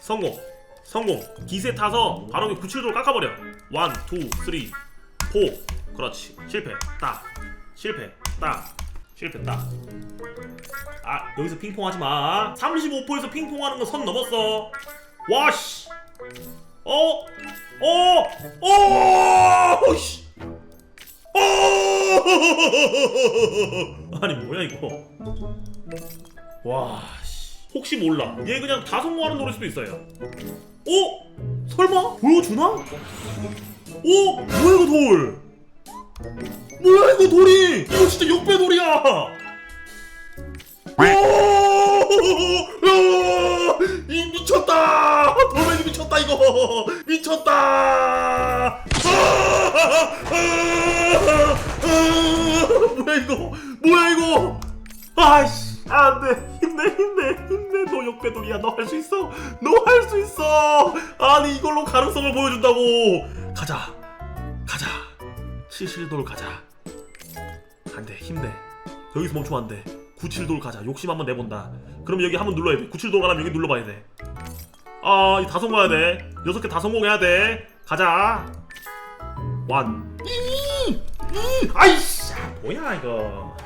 성공. 성공. 기세 타서 바로 97도를 깎아버려 1, 2, 3, 4 그렇지. 실패. 딱. 실패. 딱. 실패. 딱아 여기서 핑퐁 하지마. 35%에서 핑퐁하는 거선 넘었어. 와씨. 어? 어? 어? 씨. 어! 아니 뭐야 이거? 와 씨. 혹시 몰라 얘 그냥 다 성공하는 노래일 수도 있어요 어? 설마? 보여주나? 어? 뭐야 이거 돌 뭐야 이거 돌이 이거 진짜 역배 돌이야 오! 야! 이 미쳤다 돌멩이 미쳤다 이거 미쳤다! 뭐야 이거 뭐야 이거 아이씨 안돼 힘내 힘내 힘내 너 역배돌이야 너 할 수 있어? 너 할 수 있어! 아니 이걸로 가능성을 보여준다고! 가자. 가자. 칠실돌 가자. 안돼 힘내. 여기서 멈추면 안돼. 97돌 가자. 욕심 한번 내본다. 그럼 여기 한번 눌러야 돼. 97돌 가려면 여기 눌러봐야 돼아 이다 성공해야 돼. 여섯 개 다 성공해야 돼. 가자. 완 이! 이! 아이씨! 아, 뭐야 이거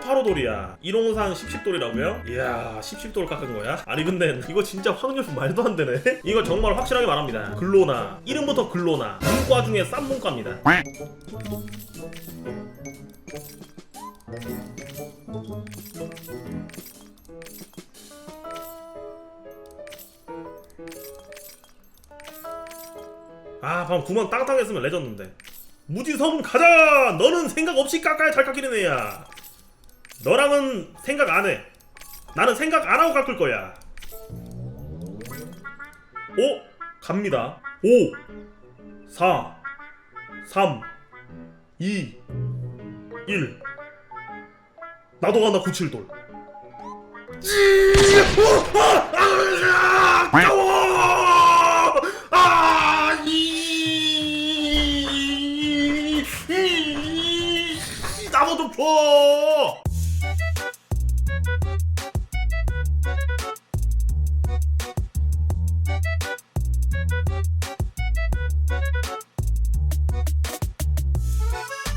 또 파로돌이야. 1홍산 10십돌이라고요? 이야 10십돌 깎은 거야? 아니 근데 이거 진짜 확률 말도 안 되네. 이거 정말 확실하게 말합니다. 글로나. 이름부터 글로나. 문과 중에 싼 문과입니다. 아 방금 구멍 땅땅 했으면 레전드인데. 무지성 가자! 너는 생각 없이 깎아야 잘 깎이는 애야 너랑은 생각 안 해 나는 생각 안 하고 깎을 거야 오 갑니다 5 4 3 2 1 나도 간다 97돌 아! 이! 이! 나무 좀 줘!